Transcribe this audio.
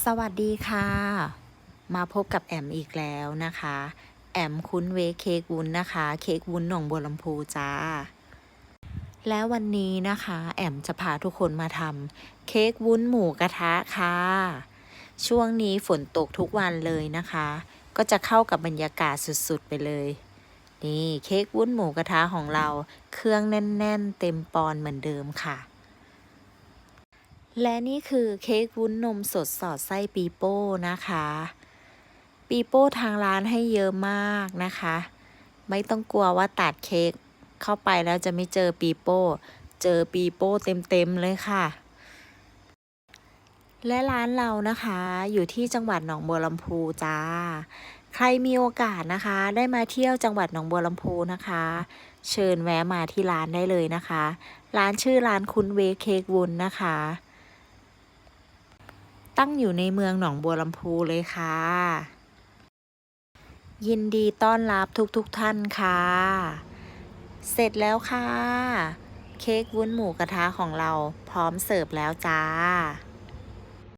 สวัสดีค่ะ มาพบกับแอมอีกแล้วนะคะ แอมคุ้นเวเค้กวุ้นนะคะ เค้กวุ้นหนองบัวลำพูจ้า แล้ววันนี้นะคะ แอมจะพาทุกคนมาทำเค้กวุ้นหมูกระทะค่ะ ช่วงนี้ฝนตกทุกวันเลยนะคะ ก็จะเข้ากับบรรยากาศสุดๆไปเลย นี่เค้กวุ้นหมูกระทะของเรา เครื่องแน่น ๆ เต็มปอนเหมือนเดิมค่ะ และนี่คือเค้กวุ้นนมสดสอดไส้ปีโป้นะคะ ปีโป้ทางร้านให้เยอะมากนะคะ ไม่ต้องกลัวว่าตัดเค้กเข้าไปแล้วจะไม่เจอปีโป้ เจอปีโป้เต็มๆเลยค่ะ และร้านเรานะคะอยู่ที่จังหวัดหนองบัวลำพูจ้า ใครมีโอกาสนะคะ ได้มาเที่ยวจังหวัดหนองบัวลำพูนะคะ เชิญแวะมาที่ร้านได้เลยนะคะ ร้านชื่อร้านคุณเวเค้กวุ้นนะคะ ตั้งอยู่ในเมืองหนองบัวลำพูเลยค่ะ ยินดีต้อนรับทุกๆทท่านค่ะ เสร็จแล้วค่ะ เค้กวุ้นหมูกระทะของเราพร้อมเสิร์ฟแล้วจ้า